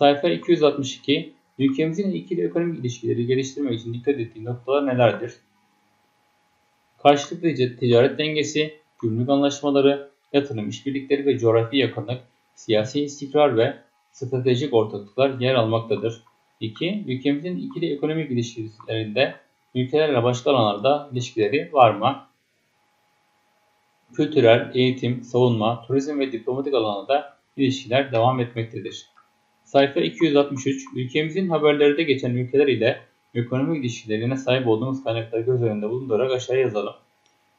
Sayfa 262. Ülkemizin ikili ekonomik ilişkileri geliştirmek için dikkat ettiği noktalar nelerdir? Karşılıklı ticaret dengesi, gümrük anlaşmaları, yatırım işbirlikleri ve coğrafi yakınlık, siyasi istikrar ve stratejik ortaklıklar yer almaktadır. 2. Ülkemizin ikili ekonomik ilişkilerinde ülkelerle başka alanlarda ilişkileri var mı? Kültürel, eğitim, savunma, turizm ve diplomatik alanında ilişkiler devam etmektedir. Sayfa 263. Ülkemizin haberlerde geçen ülkeler ile ekonomik ilişkilerine sahip olduğumuz kaynakları göz önünde bulundurarak aşağı yazalım.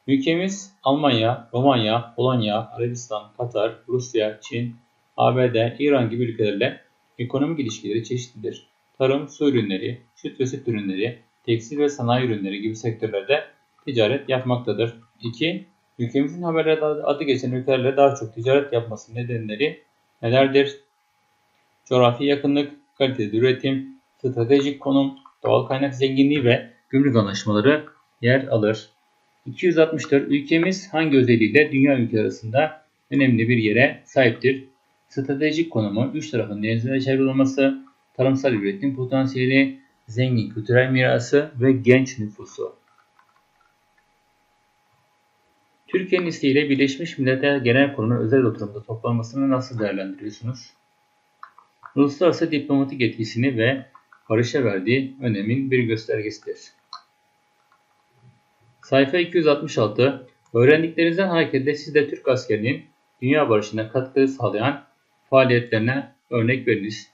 Ülkemiz Almanya, Romanya, Polonya, Arabistan, Katar, Rusya, Çin, ABD, İran gibi ülkelerle ekonomik ilişkileri çeşitlidir. Tarım, su ürünleri, süt ve süt ürünleri, tekstil ve sanayi ürünleri gibi sektörlerde ticaret yapmaktadır. 2. Ülkemizin haberlerde adı geçen ülkelerle daha çok ticaret yapması nedenleri nelerdir? Coğrafi yakınlık, kaliteli üretim, stratejik konum, doğal kaynak zenginliği ve gümrük anlaşmaları yer alır. 264 ülkemiz hangi özelliğiyle dünya ülkeleri arasında önemli bir yere sahiptir? Stratejik konumu, üç tarafın denizlere çevrili olması, tarımsal üretim potansiyeli, zengin kültürel mirası ve genç nüfusu. Türkiye'nin isteğiyle Birleşmiş Milletler Genel Kurulu'nun özel oturumda toplanmasını nasıl değerlendiriyorsunuz? Uluslararası diplomatik etkisini ve barışa verdiği önemin bir göstergesidir. Sayfa 266 Öğrendiklerinizden hareketle siz de Türk askerinin dünya barışına katkı sağlayan faaliyetlerine örnek veriniz.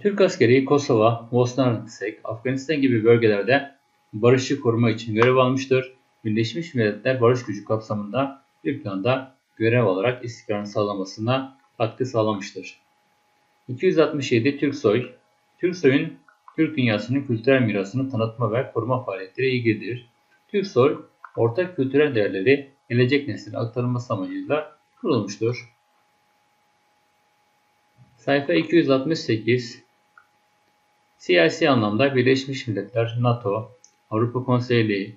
Türk askeri Kosova, Bosna Hersek, Afganistan gibi bölgelerde barışı koruma için görev almıştır. Birleşmiş Milletler Barış Gücü kapsamında bir planda görev alarak istikrarın sağlamasına katkı sağlamıştır. 267 Türksoy Türksoy'un Türk dünyasının kültürel mirasını tanıtma ve koruma faaliyetleri ilgilidir. Türksoy, ortak kültürel değerleri gelecek nesline aktarılması amacıyla kurulmuştur. Sayfa 268 Siyasi anlamda Birleşmiş Milletler, NATO, Avrupa Konseyi,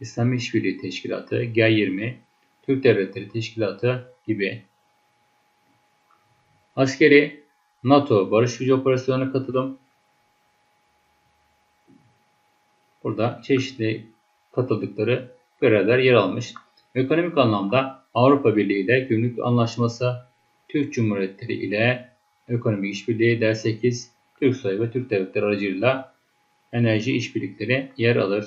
İslam İşbirliği Teşkilatı, G20, Türk Devletleri Teşkilatı gibi. Askeri, NATO Barış Gücü Operasyonuna katılım. Burada çeşitli katıldıkları görevler yer almış. Ekonomik anlamda Avrupa Birliği ile Gümrük Anlaşması, Türk Cumhuriyetleri ile Ekonomik İşbirliği D8, Türksay ve Türk Devletleri aracılığıyla enerji işbirlikleri yer alır.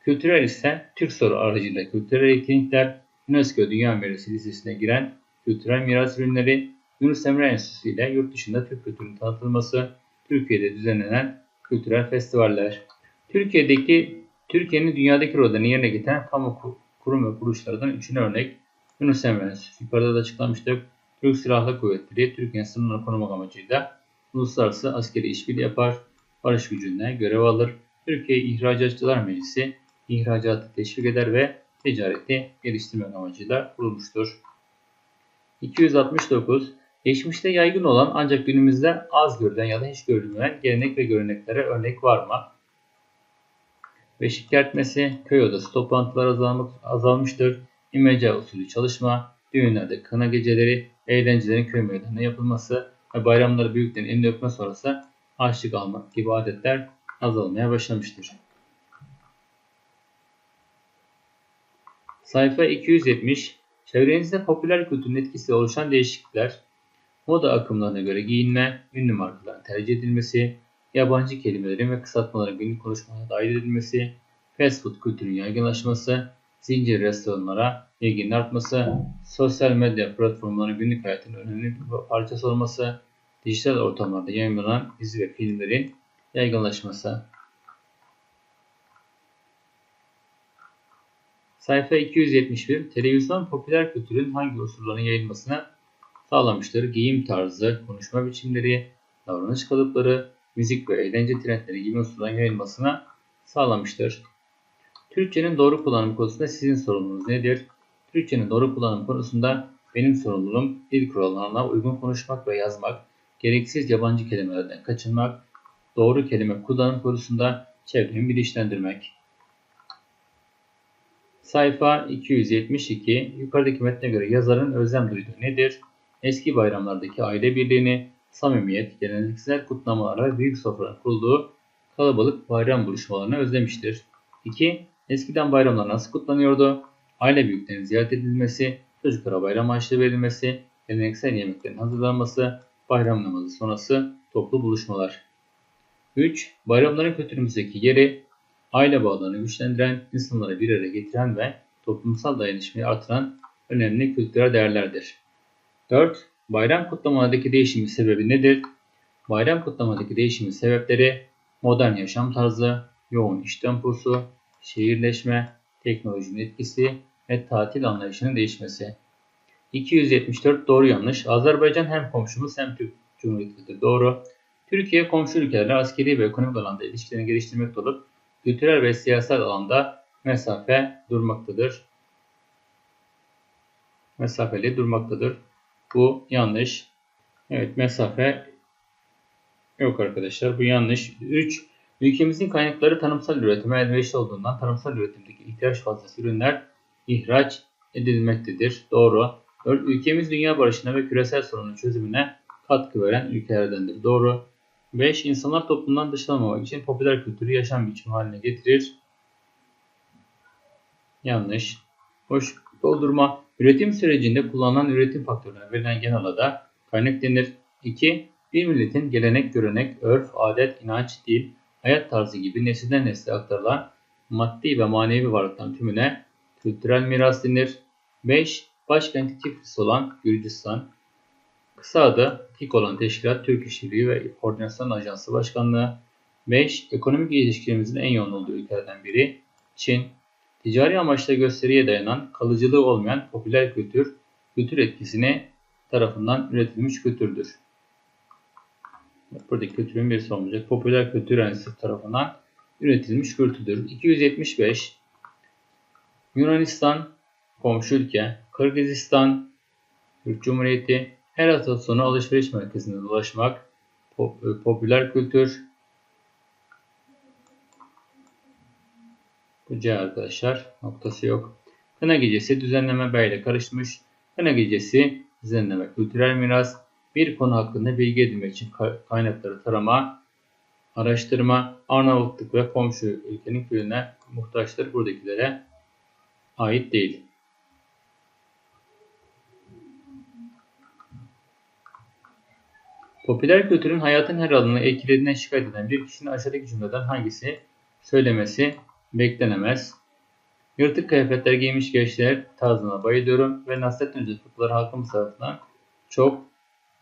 Kültürel ise Türk soru aracılığıyla kültürel etkinlikler, UNESCO Dünya Mirası listesine giren kültürel miras ürünleri, Yunus Emre Enstitüsü ile yurt dışında Türk kültürünün tanıtılması, Türkiye'de düzenlenen kültürel festivaller. Türkiye'deki Türkiye'nin dünyadaki rollerini yerine getiren kamu kurum ve kuruluşlardan üçüne örnek Yunus Emre Enstitüsü. Yukarıda da açıklamıştık. Türk Silahlı Kuvvetleri Türkiye'nin sınırını korumak amacıyla uluslararası askeri işbirliği yapar, barış gücüne görev alır. Türkiye İhracatçılar Meclisi ihracatı teşvik eder ve ticareti geliştirmek amacıyla kurulmuştur. 269. Geçmişte yaygın olan ancak günümüzde az görülen ya da hiç görülmeyen gelenek ve göreneklere örnek var mı? Beşik kertmesi, köy odası toplantılar azalmış, azalmıştır. İmece usulü çalışma, düğünlerde kına geceleri, eğlencelerin köy meydanına yapılması ve bayramları büyüklerin elini öpme sonrası harçlık almak gibi adetler azalmaya başlamıştır. Sayfa 270 Çevrenizde popüler kültürün etkisiyle oluşan değişiklikler, moda akımlarına göre giyinme, ünlü markaların tercih edilmesi, yabancı kelimelerin ve kısaltmaların günlük konuşmalara dahil edilmesi, fast food kültürünün yaygınlaşması, zincir restoranlara ilginin artması, sosyal medya platformlarının günlük hayatın önemli bir parçası olması, dijital ortamlarda yayınlanan dizi ve filmlerin yaygınlaşması. Sayfa 271 Televizyon popüler kültürün hangi unsurların yayılmasını sağlamıştır? Giyim tarzı, konuşma biçimleri, davranış kalıpları, müzik ve eğlence trendleri gibi unsurların yayılmasına sağlamıştır. Türkçenin doğru kullanım konusunda sizin sorumluluğunuz nedir? Türkçenin doğru kullanım konusunda benim sorumluluğum dil kurallarına uygun konuşmak ve yazmak, gereksiz yabancı kelimelerden kaçınmak, doğru kelime kullanım konusunda çevremi bilinçlendirmek. Sayfa 272 yukarıdaki metne göre yazarın özlem duyduğu nedir? Eski bayramlardaki aile birliğini, samimiyet, geleneksel kutlamalar ve büyük sofraların kurulduğu kalabalık bayram buluşmalarını özlemiştir. 2. Eskiden bayramlar nasıl kutlanıyordu? Aile büyüklerinin ziyaret edilmesi, çocuklara bayram harçlığı verilmesi, geleneksel yemeklerin hazırlanması, bayram namazı sonrası toplu buluşmalar. 3. Bayramların kültürümüzdeki yeri, aile bağlarını güçlendiren, insanları bir araya getiren ve toplumsal dayanışmayı artıran önemli kültürel değerlerdir. 4. Bayram kutlamalardaki değişimin sebebi nedir? Bayram kutlamalardaki değişimin sebepleri modern yaşam tarzı, yoğun iş temposu, şehirleşme, teknolojinin etkisi ve tatil anlayışının değişmesi. 274 doğru yanlış. Azerbaycan hem komşumuz hem Türk Cumhuriyeti'dir. Doğru. Türkiye komşu ülkelerle askeri ve ekonomik alanda ilişkilerini geliştirmekte olup kültürel ve siyasal alanda mesafe durmaktadır. Mesafeli durmaktadır. Bu yanlış. Evet mesafe yok arkadaşlar. Bu yanlış. 3. Ülkemizin kaynakları tarımsal üretime elverişli olduğundan tarımsal üretimdeki ihtiyaç fazlası ürünler ihraç edilmektedir. Doğru. 4. Ülkemiz dünya barışına ve küresel sorunun çözümüne katkı veren ülkelerdendir. Doğru. 5. İnsanlar toplumdan dışlanmamak için popüler kültürü yaşam biçimi haline getirir. Yanlış. Hoş doldurma. Üretim sürecinde kullanılan üretim faktörlerine verilen genel ada kaynak denir. 2. Bir milletin gelenek, görenek, örf, adet, inanç, dil, hayat tarzı gibi nesilden nesle aktarılan maddi ve manevi varlıkların tümüne kültürel miras denir. 5. Başkenti Tiflis olan Gürcistan. Kısa adı TİK olan teşkilat Türk İşbirliği ve Koordinasyon Ajansı Başkanlığı. 5. Ekonomik ilişkilerimizin en yoğun olduğu ülkelerden biri Çin. Ticari amaçla gösteriye dayanan, kalıcılığı olmayan popüler kültür, kültür etkisine tarafından üretilmiş kültürdür. Buradaki kültürün bir olacak. Popüler kültür enstitüsü tarafından üretilmiş kültürdür. 275 Yunanistan komşu ülke, Kırgızistan, Türk Cumhuriyeti, her hafta sonu alışveriş merkezinde dolaşmak, e, popüler kültür, bu C arkadaşlar, noktası yok. Kına gecesi düzenleme B ile karışmış. Kına gecesi düzenleme kültürel miras, bir konu hakkında bilgi edinmek için kaynakları tarama, araştırma, Arnavutluk ve komşu ülkenin köyüne muhtaçtır buradakilere ait değil. Popüler kültürün hayatın her alanını etkilediğine şikayet eden bir kişinin aşağıdaki cümleden hangisi söylemesi beklenemez. Yırtık kıyafetler giymiş gençler tarzına bayılıyorum ve Nasrettin Hoca fıkları halkımız tarafından çok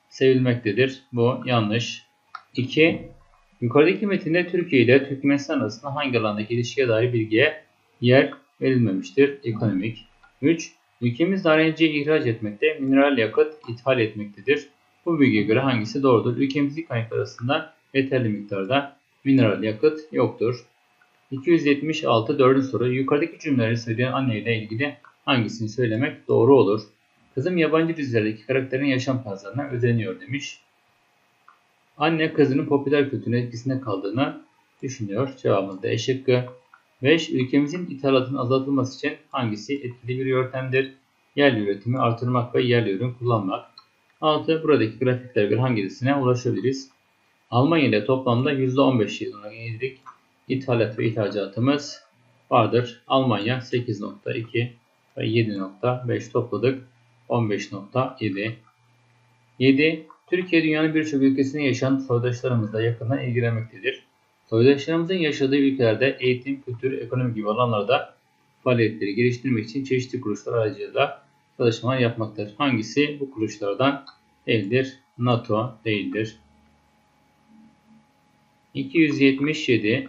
sevilmektedir. Bu yanlış. 2. Yukarıdaki metinde Türkiye ile Türkmenistan arasında hangi alandaki ilişkiye dair bilgiye yer verilmemiştir? Ekonomik. 3. Ülkemiz narenciye ihraç etmekte, mineral yakıt ithal etmektedir. Bu bilgiye göre hangisi doğrudur? Ülkemizin kaynakları arasında yeterli miktarda mineral yakıt yoktur. 276 4. soru. Yukarıdaki cümleleri söyleyen anne ile ilgili hangisini söylemek doğru olur? Kızım yabancı dizilerdeki karakterin yaşam tarzlarına özeniyor demiş. Anne kızının popüler kültürün etkisinde kaldığını düşünüyor. Cevabımız da E şıkkı. 5. Ülkemizin ithalatının azaltılması için hangisi etkili bir yöntemdir? Yerli üretimi artırmak ve yerli ürün kullanmak. 6. Buradaki grafikler göre hangisine ulaşabiliriz? Almanya ile toplamda %15 yılına yenilik ithalat ve ihracatımız vardır. Almanya 8.2 ve 7.5 topladık. 15.7 7. Türkiye dünyanın birçok ülkesinde yaşayan soydaşlarımızla yakından ilgilenmektedir. Soydaşlarımızın yaşadığı ülkelerde eğitim, kültür, ekonomi gibi alanlarda faaliyetleri geliştirmek için çeşitli kuruluşlar aracılığıyla çalışmalar yapmaktadır. Hangisi bu kuruluşlardan değildir? NATO değildir. 277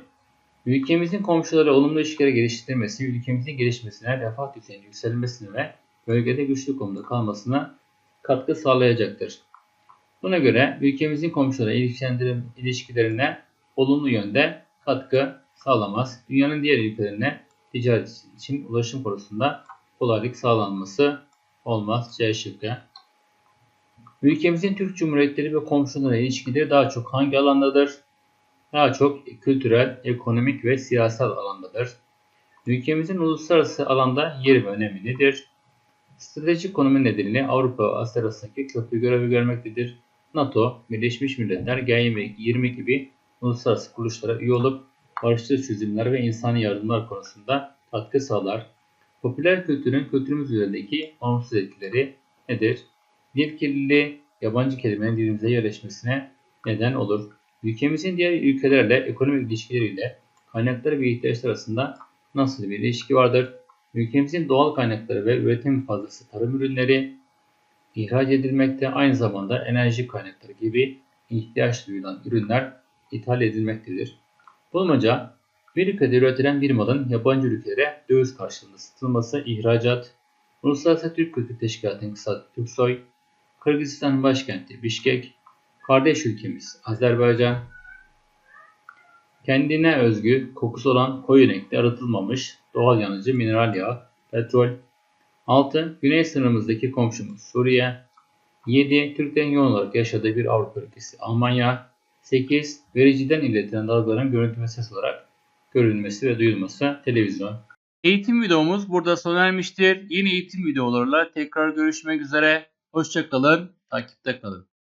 Ülkemizin komşuları olumlu ilişkileri geliştirmesi, ülkemizin gelişmesine, refah düzeyinin yükselmesine ve bölgede güçlü konumda kalmasına katkı sağlayacaktır. Buna göre ülkemizin komşuları ilişkilerine olumlu yönde katkı sağlamaz. Dünyanın diğer ülkelerine ticaret için ulaşım konusunda kolaylık sağlanması olmaz. C şıkkı. Ülkemizin Türk Cumhuriyetleri ve komşuları ilişkileri daha çok hangi alandadır? Daha çok kültürel, ekonomik ve siyasal alandadır. Ülkemizin uluslararası alanda yeri ve önemi nedir? Stratejik konumu nedeniyle Avrupa ve Asya arasındaki köprü görevi görmektedir. NATO, Birleşmiş Milletler, G20 gibi uluslararası kuruluşlara üye olup barışçıl çözümler ve insani yardımlar konusunda katkı sağlar. Popüler kültürün kültürümüz üzerindeki olumsuz etkileri nedir? Dil kirliliği, yabancı kelimelerin dilimize yerleşmesine neden olur. Ülkemizin diğer ülkelerle ekonomik ilişkileriyle kaynakları ve ihtiyaçlar arasında nasıl bir ilişki vardır? Ülkemizin doğal kaynakları ve üretim fazlası tarım ürünleri ihraç edilmekte aynı zamanda enerji kaynakları gibi ihtiyaç duyulan ürünler ithal edilmektedir. Bulmaca, bir ülkede üretilen bir malın yabancı ülkelere döviz karşılığında satılması ihracat, Uluslararası Türk Kültür Teşkilatı'nın kısaltı TÜRKSOY, Kırgızistan başkenti Bişkek, kardeş ülkemiz Azerbaycan, kendine özgü kokusu olan koyu renkli arıtılmamış doğal yanıcı mineral yağ, petrol, 6. Güney sınırımızdaki komşumuz Suriye, 7. Türklerin yoğun olarak yaşadığı bir Avrupa ülkesi Almanya, 8. Vericiden iletilen dalgaların görüntü ve ses olarak görülmesi ve duyulması televizyon. Eğitim videomuz burada sona ermiştir. Yeni eğitim videolarıyla tekrar görüşmek üzere. Hoşçakalın, takipte kalın.